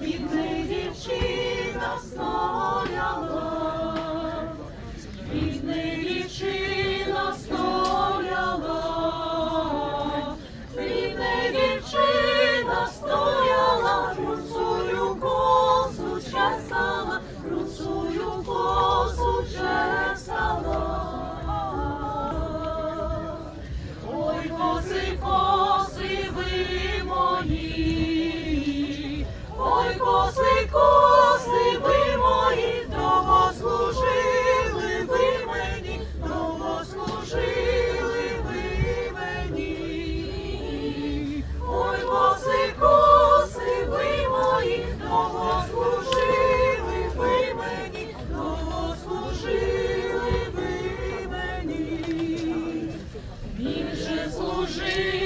You. Спекосли ви мої, довго служили ви мені, довго служили ви мені, ой, коси ви мої, довго служили ви мені, довго служили ви мені, більше служили.